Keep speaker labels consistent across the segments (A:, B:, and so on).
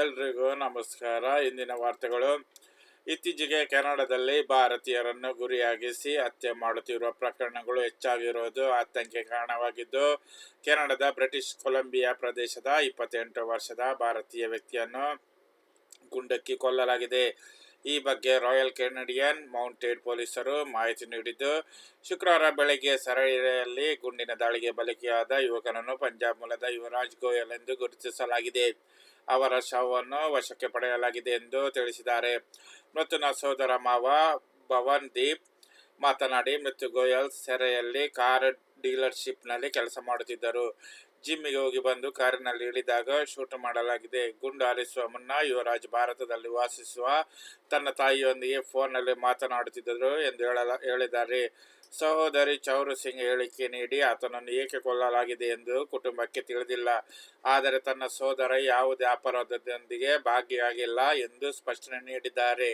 A: ಎಲ್ರಿಗೂ ನಮಸ್ಕಾರ. ಇಂದಿನ ವಾರ್ತೆಗಳು. ಇತ್ತೀಚೆಗೆ ಕೆನಡಾದಲ್ಲಿ ಭಾರತೀಯರನ್ನು ಗುರಿಯಾಗಿಸಿ ಹತ್ಯೆ ಮಾಡುತ್ತಿರುವ ಪ್ರಕರಣಗಳು ಹೆಚ್ಚಾಗಿರುವುದು ಆತಂಕಕ್ಕೆ ಕಾರಣವಾಗಿದ್ದು, ಕೆನಡಾದ ಬ್ರಿಟಿಷ್ ಕೊಲಂಬಿಯಾ ಪ್ರದೇಶದ ಇಪ್ಪತ್ತೆಂಟು ವರ್ಷದ ಭಾರತೀಯ ವ್ಯಕ್ತಿಯನ್ನು ಗುಂಡಕ್ಕಿ ಕೊಲ್ಲಲಾಗಿದೆ. ಈ ಬಗ್ಗೆ ರಾಯಲ್ ಕೆನಡಿಯನ್ ಮೌಂಟೆಡ್ ಪೊಲೀಸರು ಮಾಹಿತಿ ನೀಡಿದ್ದು, ಶುಕ್ರವಾರ ಬೆಳಗ್ಗೆ ಸರಳಿಯಲ್ಲಿ ಗುಂಡಿನ ದಾಳಿಗೆ ಬಲಿಕೆಯಾದ ಯುವಕನನ್ನು ಪಂಜಾಬ್ ಮೂಲದ ಯುವರಾಜ್ ಗೋಯಲ್ ಎಂದು ಗುರುತಿಸಲಾಗಿದೆ. ಅವರ ಶವವನ್ನು ವಶಕ್ಕೆ ಪಡೆಯಲಾಗಿದೆ ಎಂದು ತಿಳಿಸಿದ್ದಾರೆ. ಮೃತನ ಸೋದರ ಮಾವ ಭವನ್ ದೀಪ್ ಮಾತನಾಡಿ ಮೃತ್ಯು ಗೋಯಲ್ ಸೆರೆಯಲ್ಲಿ ಕಾರ್ ಡೀಲರ್ಶಿಪ್ನಲ್ಲಿ ಕೆಲಸ ಮಾಡುತ್ತಿದ್ದರು. ಜಿಮ್ಮಿಗೆ ಹೋಗಿ ಬಂದು ಕಾರಿನಲ್ಲಿ ಇಳಿದಾಗ ಶೂಟ್ ಮಾಡಲಾಗಿದೆ. ಗುಂಡು ಹಾರಿಸುವ ಮುನ್ನ ಯುವರಾಜ್ ಭಾರತದಲ್ಲಿ ವಾಸಿಸುವ ತನ್ನ ತಾಯಿಯೊಂದಿಗೆ ಫೋನ್ನಲ್ಲಿ ಮಾತನಾಡುತ್ತಿದ್ದರು ಎಂದು ಹೇಳಲ, ಹೇಳಿದ್ದಾರೆ. ಸಹೋದರಿ ಚೌರು ಸಿಂಗ್ ಹೇಳಿಕೆ ನೀಡಿ ಆತನನ್ನು ಏಕೆ ಕೊಲ್ಲಲಾಗಿದೆ ಎಂದು ಕುಟುಂಬಕ್ಕೆ ತಿಳಿದಿಲ್ಲ. ಆದರೆ ತನ್ನ ಸೋದರ ಯಾವುದೇ ಅಪರಾಧದೊಂದಿಗೆ ಭಾಗಿಯಾಗಿಲ್ಲ ಎಂದು ಸ್ಪಷ್ಟನೆ ನೀಡಿದ್ದಾರೆ.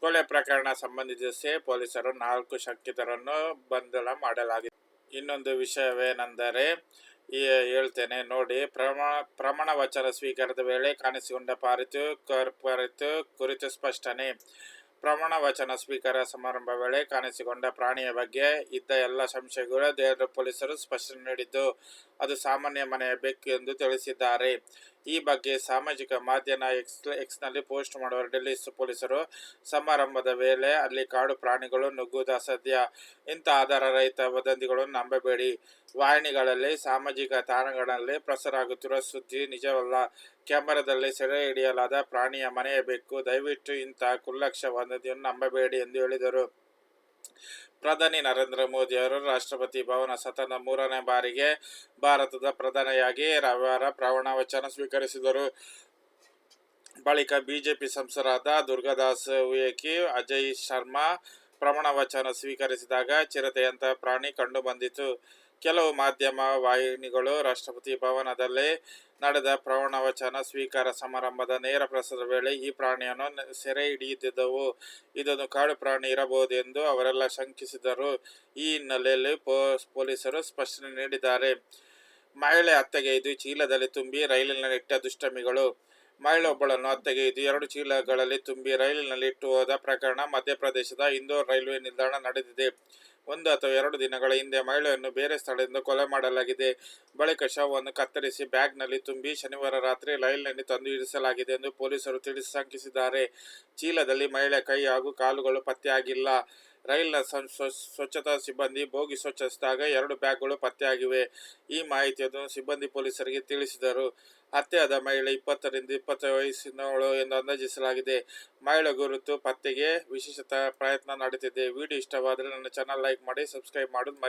A: ಕೊಲೆ ಪ್ರಕರಣ ಸಂಬಂಧಿಸಿ ಪೊಲೀಸರು ನಾಲ್ಕು ಶಂಕಿತರನ್ನು ಬಂಧನ ಮಾಡಲಾಗಿದೆ. ಇನ್ನೊಂದು ವಿಷಯವೇನೆಂದರೆ ಹೇಳ್ತೇನೆ ನೋಡಿ ಪ್ರಮಾಣ ಪ್ರಮಾಣ ವಚನ ಸ್ವೀಕಾರದ ವೇಳೆ ಕಾಣಿಸಿಕೊಂಡ ಪಾರಿತು ಪಾರಿತು ಕುರಿತು ಸ್ಪಷ್ಟನೆ. ಪ್ರಮಾಣ ವಚನ ಸ್ವೀಕಾರ ಸಮಾರಂಭ ವೇಳೆ ಕಾಣಿಸಿಕೊಂಡ ಪ್ರಾಣಿಯ ಬಗ್ಗೆ ಇದ್ದ ಎಲ್ಲ ಸಂಶಯಗಳು ದೇವರ ಪೊಲೀಸರು ಸ್ಪಷ್ಟನೆ ನೀಡಿದ್ದು, ಅದು ಸಾಮಾನ್ಯ ಮನೆಯ ಬೆಕ್ಕು ಎಂದು ತಿಳಿಸಿದ್ದಾರೆ. ಈ ಬಗ್ಗೆ ಸಾಮಾಜಿಕ ಮಾಧ್ಯಮ ಎಕ್ಸ್ ಎಕ್ಸ್ನಲ್ಲಿ ಪೋಸ್ಟ್ ಮಾಡುವ ಡೆಲ್ಲಿ ಪೊಲೀಸರು ಸಮಾರಂಭದ ವೇಳೆ ಅಲ್ಲಿ ಕಾಡು ಪ್ರಾಣಿಗಳು ನುಗ್ಗುವುದು ಅಸಾಧ್ಯ. ಇಂಥ ಆಧಾರರಹಿತ ವದಂತಿಗಳನ್ನು ನಂಬಬೇಡಿ. ವಾಹಿನಿಗಳಲ್ಲಿ, ಸಾಮಾಜಿಕ ತಾಣಗಳಲ್ಲಿ ಪ್ರಸಾರ ಆಗುತ್ತಿರುವ ಸುದ್ದಿ ನಿಜವಲ್ಲ. ಕ್ಯಾಮರಾದಲ್ಲಿ ಸೆರೆ ಹಿಡಿಯಲಾದ ಪ್ರಾಣಿಯ ಮನೆಯ ಬೆಕ್ಕು ದಯವಿಟ್ಟು ಇಂತಹ ಕುಲ್ಲಕ್ಷ ವದಂತಿಯನ್ನು ನಂಬಬೇಡಿ ಎಂದು ಹೇಳಿದರು. ಪ್ರಧಾನಿ ನರೇಂದ್ರ ಮೋದಿ ಅವರು ರಾಷ್ಟ್ರಪತಿ ಭವನ ಸತತ ಮೂರನೇ ಬಾರಿಗೆ ಭಾರತದ ಪ್ರಧಾನಿಯಾಗಿ ರವಿವಾರ ಪ್ರಮಾಣ ವಚನ ಸ್ವೀಕರಿಸಿದರು. ಬಳಿಕ ಬಿಜೆಪಿ ಸಂಸದರಾದ ದುರ್ಗಾದಾಸ್ ಉಯೇಕಿ, ಅಜಯ್ ಶರ್ಮಾ ಪ್ರಮಾಣ ವಚನ ಸ್ವೀಕರಿಸಿದಾಗ ಚಿರತೆಯಂತಹ ಪ್ರಾಣಿ ಕಂಡುಬಂದಿತು. ಕೆಲವು ಮಾಧ್ಯಮ ವಾಹಿನಿಗಳು ರಾಷ್ಟ್ರಪತಿ ಭವನದಲ್ಲಿ ನಡೆದ ಪ್ರವಣವಚನ ವಚನ ಸ್ವೀಕಾರ ಸಮಾರಂಭದ ನೇರ ಪ್ರಸಾರದ ವೇಳೆ ಈ ಪ್ರಾಣಿಯನ್ನು ಸೆರೆ ಹಿಡಿಯುತ್ತಿದ್ದವು ಇದೊಂದು ಕಾಡು ಪ್ರಾಣಿ ಇರಬಹುದೆಂದು ಅವರೆಲ್ಲ ಶಂಕಿಸಿದರು. ಈ ಹಿನ್ನೆಲೆಯಲ್ಲಿ ಪೊಲೀಸರು ಸ್ಪಷ್ಟನೆ ನೀಡಿದ್ದಾರೆ. ಮಹಿಳೆ ಹತ್ಯೆಗೈದು ಚೀಲದಲ್ಲಿ ತುಂಬಿ ರೈಲಿನಲ್ಲಿಟ್ಟ ದುಷ್ಟಮಿಗಳು. ಮಹಿಳೆಯೊಬ್ಬಳನ್ನು ಹತ್ಯೆಗೈದು ಎರಡು ಚೀಲಗಳಲ್ಲಿ ತುಂಬಿ ರೈಲಿನಲ್ಲಿ ಇಟ್ಟು ಹೋದ ಪ್ರಕರಣ ಮಧ್ಯಪ್ರದೇಶದ ಇಂದೋರ್ ರೈಲ್ವೆ ನಿಲ್ದಾಣ ನಡೆದಿದೆ. ಒಂದು ಅಥವಾ ಎರಡು ದಿನಗಳ ಹಿಂದೆ ಮಹಿಳೆಯನ್ನು ಬೇರೆ ಸ್ಥಳದಿಂದ ಕೊಲೆ ಮಾಡಲಾಗಿದೆ. ಬಳಿಕ ಶವವನ್ನು ಕತ್ತರಿಸಿ ಬ್ಯಾಗ್ನಲ್ಲಿ ತುಂಬಿ ಶನಿವಾರ ರಾತ್ರಿ ರೈಲಿನಲ್ಲಿ ತಂದು ಇರಿಸಲಾಗಿದೆ ಎಂದು ಪೊಲೀಸರು ತಿಳಿಸಿ ಶಂಕಿಸಿದ್ದಾರೆ. ಚೀಲದಲ್ಲಿ ಮಹಿಳೆ ಕೈ ಹಾಗೂ ಕಾಲುಗಳು ಪತ್ತೆಯಾಗಿಲ್ಲ. ರೈಲಿನ ಸ್ವಚ್ಛತಾ ಸಿಬ್ಬಂದಿ ಬೋಗಿ ಸ್ವಚ್ಛಿಸಿದಾಗ ಎರಡು ಬ್ಯಾಗ್ಗಳು ಪತ್ತೆಯಾಗಿವೆ. ಈ ಮಾಹಿತಿಯನ್ನು ಸಿಬ್ಬಂದಿ ಪೊಲೀಸರಿಗೆ ತಿಳಿಸಿದರು. ಹತ್ಯೆಯಾದ ಮಹಿಳೆ ಇಪ್ಪತ್ತರಿಂದ ಇಪ್ಪತ್ತು ವಯಸ್ಸಿನವಳು ಎಂದು ಅಂದಾಜಿಸಲಾಗಿದೆ. ಮಹಿಳೆ ಗುರುತು ಪತ್ತೆಗೆ ವಿಶೇಷ ಪ್ರಯತ್ನ ನಡೆದಿದೆ. ವಿಡಿಯೋ ಇಷ್ಟವಾದರೆ ನನ್ನ ಚಾನಲ್ ಲೈಕ್ ಮಾಡಿ, ಸಬ್ಸ್ಕ್ರೈಬ್ ಮಾಡೋದು